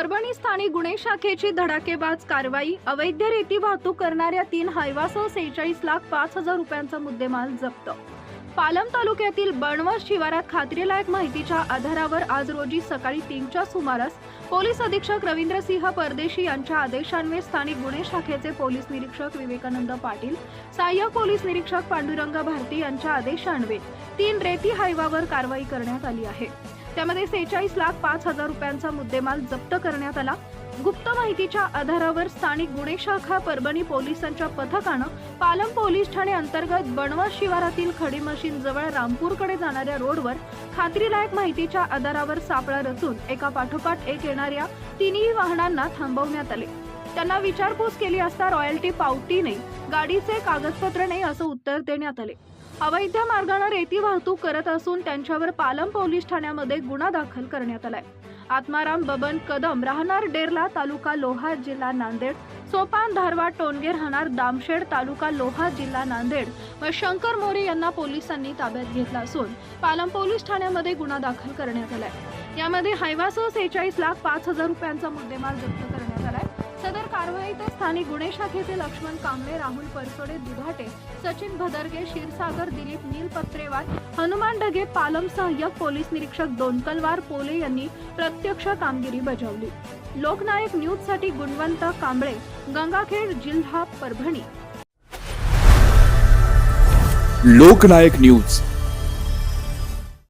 परभणी स्थानिक गुन्हे शाखेची धडाकेबाज कारवाई अवैध रेती वाहतूक करणाऱ्या तीन हायवासह सेहेचाळीस लाख पाच हजार रुपयांचा मुद्देमाल जप्त. पालम तालुक्यातील बणवस शिवारात खात्रीलायक माहितीच्या आधारावर आज रोजी सकाळी तीनच्या सुमारास पोलीस अधीक्षक रवींद्रसिंह परदेशी यांच्या आदेशान्वये स्थानिक गुन्हे शाखेचे पोलीस निरीक्षक विवेकानंद पाटील सहाय्यक पोलीस निरीक्षक पांडुरंग भारती यांच्या आदेशान्वये तीन रेती हायवावर कारवाई करण्यात आली आहे. त्यामध्ये सेहेचाळीस लाख पाच हजार रुपयांचा मुद्देमाल जप्त करण्यात आला. गुप्त माहितीच्या आधारावर स्थानिक गुन्हे शाखा परभणी पोलिसांच्या पथकानं पालम पोलीस ठाणे अंतर्गत बनवस शिवारातील खडी मशीन जवळ रामपूरकडे जाणाऱ्या रोडवर खात्रीलायक माहितीच्या आधारावर सापळा रचून एका पाठोपाठ एक येणाऱ्या तिन्ही वाहनांना थांबवण्यात आले. त्यांना विचारपूस केली असता रॉयल्टी पावती नाही गाडीचे कागदपत्र नाही असं उत्तर देण्यात आले. अवैध मार्गाने रेती वाहतूक करत असून त्यांच्यावर पालम पोलीस ठाण्यामध्ये गुन्हा दाखल करण्यात आलाय. आत्माराम बबन कदम राहणार डेरला तालुका लोहा जिल्हा नांदेड सोपान धारवाड टोनगे राहणार दामशेड तालुका लोहा जिल्हा नांदेड. व शंकर मोरे यांना पोलिसांनी ताब्यात घेतला असून पालम पोलीस ठाण्यामध्ये गुन्हा दाखल करण्यात आलाय. यामध्ये हायवासह सेहेचाळीस लाख पाच हजार रुपयांचा मुद्देमाल जप्त करण्यात आलाय. सदर कारवाईत स्थानिक गुन्हे शाखेचे लक्ष्मण कांबळे राहुल परसोडे दुधाटे सचिन भदरगे क्षीरसागर दिलीप नील पत्रेवार हनुमान ढगे पालम सहाय्यक पोलीस निरीक्षक दोनकलवार पोले यांनी प्रत्यक्ष कामगिरी बजावली. लोकनायक न्यूजसाठी गुणवंत कांबळे गंगाखेड जिल्हा परभणी. लोकनायक न्यूज.